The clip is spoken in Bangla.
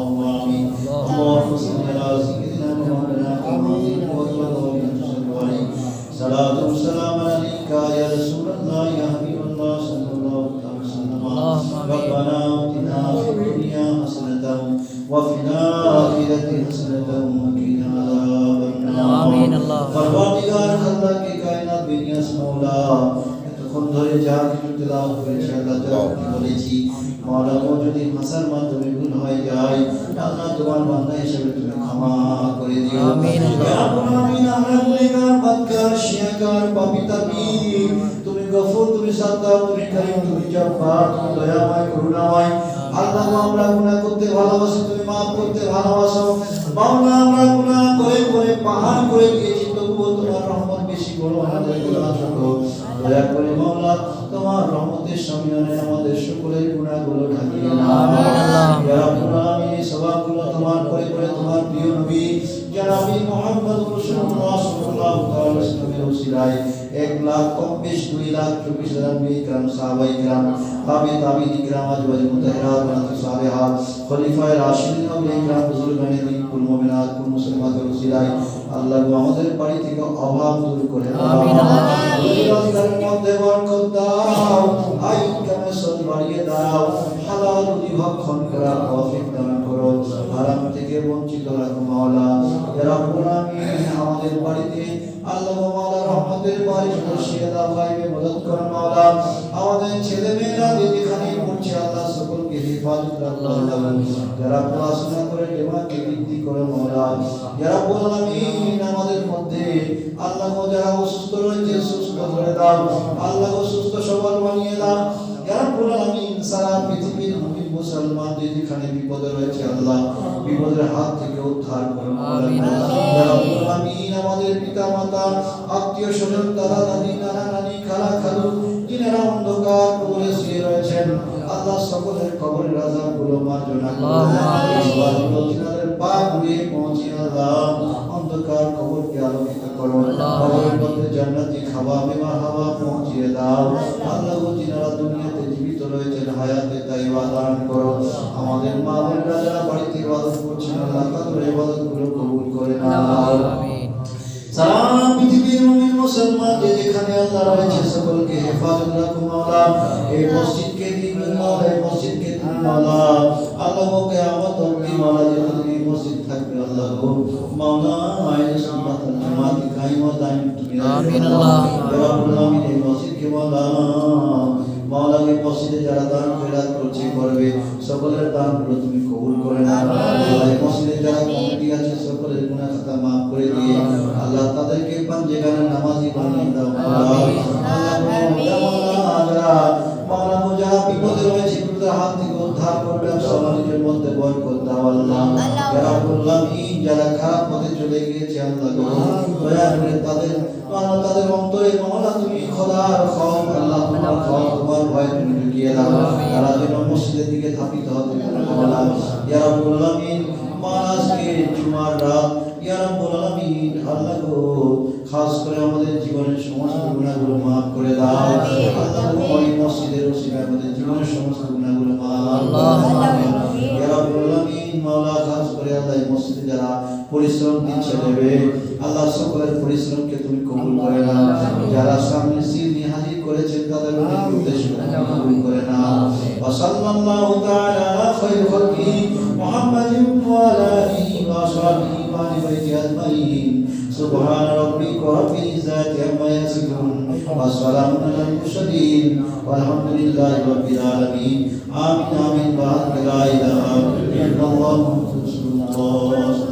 آمين اللهم صل على سيدنا محمد وعلى صلاة وسلام عليك يا رسول الله يا حبيب الله صلى الله عليه وسلم اللهم آمين. ربنا آتنا في الدنيا حسنة وفي الآخرة حسنة وقنا عذاب النار آمين اللهم পরবর্তীকার আল্লাহ কে কায়নাত বিনিয়াস মাওলা এতক্ষণ ধরে যা কিছু তেলাওয়াত করেছি আল্লাহ যা কিছু বলেছি মাওলা যদি ভাষার মাধ্যমে ভুল হয়ে যায় আল্লাহ তোমার বান্দা হিসেবে তুমি ক্ষমা করে দিও। আমিন। আলামিন আমরা গুনাহগার বাদকার শিয়াকার পাপী তাপী তুমি গফুর তুমি সাত্তার তুমি করিম তুমি জব্বার তুমি দয়াময় করুণাময়। আল্লাহ আমরা গুনাহ করতে ভালোবাসি তুমি মাফ করতে ভালোবাসো। মাওলা আমরা গুনাহ করে করে পাহাড় করে দিয়েছি তবুও তোমার রহমত বেশি বড় আমাদের গুনাহ ছোট দয়া করে মাওলা তোমার রহমতের সামনে আমাদের সকলের গুনাহগুলো ঢাকিয়ে নাও আমিন আল্লাহ। ইয়া রাব্বুল আলামিন এই সওয়াবগুলো তোমার করে করে তোমার প্রিয় নবী জনাবি মুহাম্মদ রাসূলুল্লাহ সাল্লাল্লাহু আলাইহি ওয়াসাল্লামের ওসিলায় এক লাখ কম বেশ দুই লাখ চব্বিশ হাজার নবী کرام সাহাবাই کرام তাবি তাবিঈন کرام আজওয়াজ মুতাহহারাত বানাত সালেহাত খলিফায়ে রাশিদিন আউলিয়া کرام বুজুর্গানে দিন কুল মুমিনাত কুল মুসলিমাতের ওসিলায় আল্লাহ গো আমাদের বাড়ি থেকে অভাব দূর করে দাও আমিন আল্লাহ। রোজগারের মধ্যে বরকত দাও করার তৌফিক দান করো হারাম থেকে বঞ্চিত রাখো মাওলা। রাব্বুল আমিন আমাদের বাড়িতে আল্লাহ মাওলা রহমতের বারিশ বর্ষিয়ে দাও, গায়বে মদদ করো মাওলা। আমাদের ছেলে মেয়েরা যেখানে পড়ছে, আল্লাহ সকলকে হেফাজত রাখো যারা পড়াশোনা করে জমাকে বৃদ্ধি করো মাওলা। রাব্বুল আমিন আমাদের মধ্যে আল্লাহ যারা অসুস্থ রয়েছে, সুস্থ করে দাও। আল্লাহ সুস্থ সবল বানিয়ে দাও। রাব্বুল আমিন সারা পৃথিবীর মুসলমান যেখানে বিপদে রয়েছে আল্লাহ বিপদের হাত থেকে উদ্ধার করো আমিন। রাব্বুল আমিন আমাদের পিতা মাতা আত্মীয় স্বজন দাদা দাদি নানা নানি খালা খালু যিনারা অন্ধকার কবরে শুয়ে রয়েছেন। আল্লাহ সকলের কবরের আযাবগুলো মার্জনা করো আল্লাহ। সবাইগুলো তিনাদের পা ঘুরিয়ে পৌঁছে আল্লাহ। অন্ধকার কবরকে আলোকিত করো কবরের মধ্যে জান্নাতি খাওয়া মেওয়া হাওয়া পৌঁছিয়ে দাও। আল্লাহ যিনারা দুনিয়াতে মুসলমান যে যেখানে আল্লাহ রয়েছে সকলকে হেফাজত রাখো মাওলা। এই মসজিদকে দিন মাওলা এই মসজিদকে দিন মাওলা। আল্লাহ গো কিয়ামত অবধি মাওলা যতদিন এই মসজিদ থাকবে আল্লাহ গো মাওলা আইন সুন্নাত জামাত কায়েম ও দাইম তুমি আমিন আল্লাহ। রাব্বুল আমিন এই মসজিদকে মাওলা। মাওলা এই মসজিদে যারা দান খয়রাত করছে করবে সকলের দানগুলো তুমি কবুল করে নাও। এই মসজিদে যারা কমিটি আছে সকলের তাদেরকে পাঞ্জেগানের নামাজি বানিয়ে দাও। আমিন। আল্লাহ যারা মাওলা বিপদে রয়েছে বিপদের হাত থেকে উদ্ধার করবে সমাজের মধ্যে বরকত দাও আল্লাহ। রাব্বুল যারা খারাপ পথে চলে গিয়েছে আল্লাহ দয়া করে তাদের মাওলা তাদের অন্তরে মাওলা তুমি খোদার খৌফ আল্লাহ তোমার খৌফ তোমার ভয় তুমি ঢুকিয়ে দাও। তারা যেন মসজিদের দিকে ধাপিত হতে পারে মাওলা ইয়া রাব্বুল আমিন আজকে জুমার রাত। ইয়া রাব্বুল আলামিন আল্লাহ গো খাস করে আমাদের জীবনের সমস্ত গুনাহগুলো মাফ করে দাও। আল্লাহ গো ওই মসজিদের ওসিলায় আমাদের জীবনের সমস্ত গুনাহগুলো মাফ ইয়া রাব্বুল আলামিন মাওলা খাস করে আল্লাহ মসজিদে যারা পরিশ্রম দিচ্ছে দেবে আল্লাহ সকলের পরিশ্রমকে তুমি কবুল করে নাও। যারা সামনে হাজির করেছেন তাদের অনেক উদ্দেশ্য তুমি কবুল করে নাও ওয়া সাল্লাল্লাহু তাআলা আলা খায়রি খালকি মুহাম্মাদিন ওয়া আলা আলিহি ওয়া সাহবিহি ওয়া আলি বাইতি আজমাইন سبحان ربك رب العزة عما يصفون وسلام على المرسلين والحمد لله رب العالمين آمين آمين بارك لا إله إلا الله محمد رسول الله